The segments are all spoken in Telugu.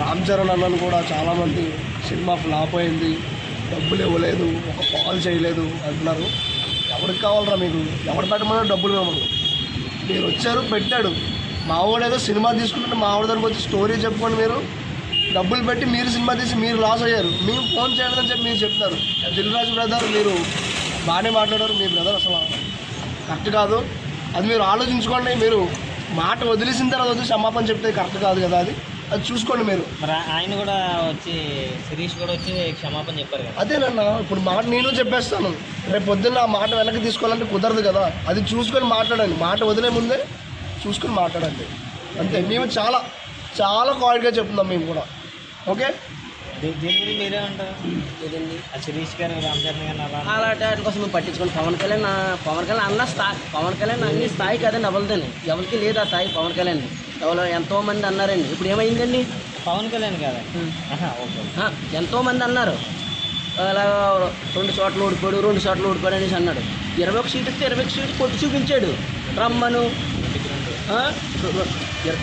రామ్ చరణ్ అన్నను కూడా చాలామంది సినిమా ఫ్లాప్ అయింది. డబ్బులు ఇవ్వలేదు. ఒక కాల్ చేయలేదు అంటున్నారు. ఎవరికి కావాలరా మీకు? ఎవరు పెట్టమన్నా డబ్బులు ఇవ్వమను మీరు వచ్చారు పెట్టాడు. మావాడు ఏదో సినిమా తీసుకుంటే మావాడి దగ్గరకు వచ్చి స్టోరీ చెప్పుకొని మీరు. డబ్బులు పెట్టి మీరు సినిమా తీసి మీరు లాస్ అయ్యారు. మేము ఫోన్ చేయలేదని చెప్పి మీరు చెప్తున్నారు దిల్ రాజు బ్రదర్ మీరు బాగానే మాట్లాడారు. మీ బ్రదర్ అసలు కరెక్ట్ కాదు. అది మీరు ఆలోచించుకోండి. మీరు మాట వదిలేసిన తర్వాత వచ్చి క్షమాపణ చెప్తే కరెక్ట్ కాదు కదా అది. అది చూసుకోండి మీరు. మరి ఆయన కూడా వచ్చి శిరీష్ కూడా వచ్చి క్షమాపణ చెప్పారు కదా. అదేనన్నా ఇప్పుడు మాట నేను చెప్పేస్తాను. రేపు పొద్దున్న ఆ మాట వెనక్కి తీసుకోవాలంటే కుదరదు కదా. అది చూసుకొని మాట్లాడండి. మాట వదిలే ముందే చూసుకొని మాట్లాడండి. అంతే. మేము చాలా చాలా క్వాలిటీగా చెప్తున్నాం మేము కూడా. ఓకే? దీని గురించి మీరే అంటారు? ఇదండి ఆ శిరీష్ గారు రామ్ చరణ్ గారు అలా అలాంటి వాటి కోసం మేము పట్టించుకోండి పవన్ కళ్యాణ్ పవన్ కళ్యాణ్ అన్న స్థాయి పవన్ కళ్యాణ్ అన్ని స్థాయి కదండి ఎవరిదని ఎవరికి లేదు ఆ స్థాయి పవన్ కళ్యాణ్ ఎవరు ఎంతో మంది అన్నారండి. ఇప్పుడు ఏమైందండి? పవన్ కళ్యాణ్ కాదా ఎంతో మంది అన్నారు. అలా రెండు చోట్ల ఓడిపోయాడు రెండు చోట్ల ఓడిపోయాడు అనేసి అన్నాడు. ఇరవై ఒక సీట్ ఇస్తే ఇరవై ఒక సీటు కొట్టి చూపించాడు. రమ్మను.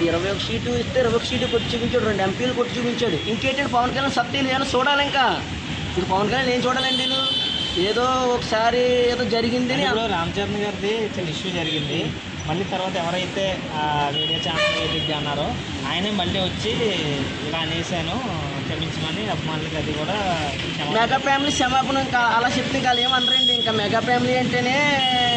ఇరవై ఒక సీటు ఇస్తే ఇరవై ఒక సీటు కొట్టి చూపించాడు రెండు ఎంపీలు కొట్టి చూపించాడు. ఇంకేంటంటే పవన్ కళ్యాణ్ సత్యం ఏమైనా చూడాలి ఇంకా? ఇప్పుడు పవన్ కళ్యాణ్ ఏం చూడాలండి నేను ఏదో ఒకసారి ఏదో జరిగింది అని రామ్ చరణ్ గారిది చిన్న ఇష్యూ జరిగింది. మళ్ళీ తర్వాత ఎవరైతే ఆ వీడియో ఛానల్ ఏదైతే అన్నారో ఆయనే మళ్ళీ వచ్చి ఇలా అనేసాను క్షమించమని అభిమానులకి అది కూడా మెగా ఫ్యామిలీ క్షమాపణ ఇంకా అలా చెప్తే ఇంకా వాళ్ళు ఏమనరండి? ఇంకా మెగా ఫ్యామిలీ అంటేనే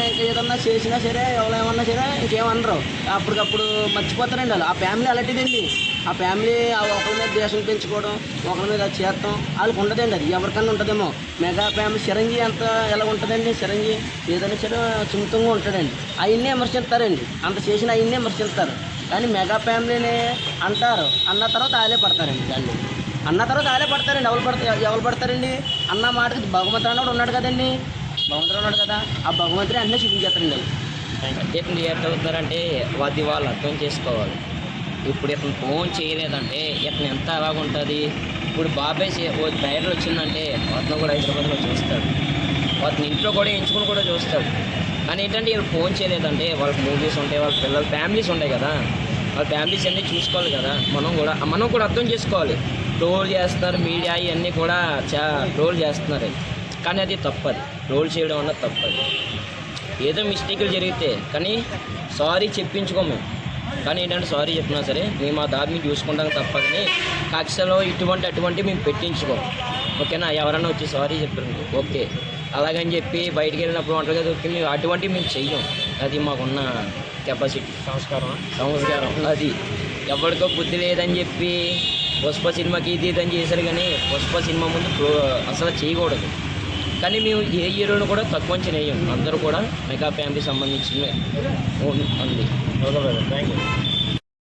ఇంకా ఏదన్నా చేసినా సరే ఎవరు ఏమన్నా సరే ఇంకేమనరు. అప్పటికప్పుడు మర్చిపోతారండి వాళ్ళు. ఆ ఫ్యామిలీ అలాంటిదండి. ఆ ఫ్యామిలీ ఆ ఒకరి మీద దేశం పెంచుకోవడం ఒకరి మీద చేస్తాం వాళ్ళకి ఉండదండి అది. ఎవరికన్నా ఉంటుందేమో. మెగా ఫ్యామిలీ చిరంజీవి ఎంత ఎలా ఉంటుందండి? చిరంజీవి ఏదైనా సరే సున్నితంగా ఉంటాడండి. అవన్నీ విమర్శిస్తారండి. అంత చేసిన అవన్నీ విమర్శిస్తారు. కానీ మెగా ఫ్యామిలీని అంటారు. అన్న తర్వాత వాళ్ళే పడతారండి వాళ్ళు అన్న తర్వాత వాళ్ళే పడతారండి. ఎవరు పడతారు ఎవరు పడతారండి? అన్న మాటకి భగవంతుడు అన్నవాడు ఉన్నాడు కదండి. భగవంతుడు ఉన్నాడు కదా. ఆ భగవంతుడే అన్నీ చూపించేస్తారండి వాళ్ళు ఎట్లా అది వాళ్ళు అర్థం చేసుకోవాలి. ఇప్పుడు ఇతను ఫోన్ చేయలేదంటే ఇతను ఎంత ఎలాగుంటుంది ఇప్పుడు బాబాయ్ చే- ఓ డైరెక్టర్ వచ్చిందంటే అతను కూడా హైదరాబాద్లో చూస్తాడు. అతను ఇంట్లో కూడా ఎంచుకుని కూడా చూస్తాడు. కానీ ఏంటంటే వీళ్ళు ఫోన్ చేయలేదంటే వాళ్ళకి మూవీస్ ఉంటాయి వాళ్ళ పిల్లల ఫ్యామిలీస్ ఉంటాయి కదా. వాళ్ళ ఫ్యామిలీస్ అన్నీ చూసుకోవాలి కదా మనం కూడా మనం కూడా అర్థం చేసుకోవాలి. ట్రోల్ చేస్తున్నారు మీడియా ఇవన్నీ కూడా చా ట్రోల్ చేస్తున్నారు. కానీ అది తప్పది ట్రోల్ చేయడం అన్నది తప్పది. ఏదో మిస్టేక్లు జరిగితే కానీ సారీ చెప్పించుకోము కానీ ఏంటంటే సారీ చెప్పినా సరే మేము ఆ దారి చూసుకుంటాం తప్పదని కక్షలో ఇటువంటి అటువంటి మేము పెట్టించుకోము ఓకేనా? ఎవరన్నా వచ్చి సారీ చెప్పారు ఓకే. అలాగని చెప్పి బయటికి వెళ్ళినప్పుడు ఒంటరిగా దొరికి మేము అటువంటివి మేము చెయ్యం. అది మాకున్న కెపాసిటీ సంస్కారం. సంస్కారం. అది. ఎవరికో బుద్ధి లేదని చెప్పి పుష్ప సినిమాకి ఇది ఇది అని చేశారు కానీ పుష్ప సినిమా ముందు అసలు చేయకూడదు. కానీ మేము ఏ హీరోని కూడా తక్కువ వేయం అందరూ కూడా మెగా ఫ్యామిలీ సంబంధించిన ఉంది ఓకే థ్యాంక్ యూ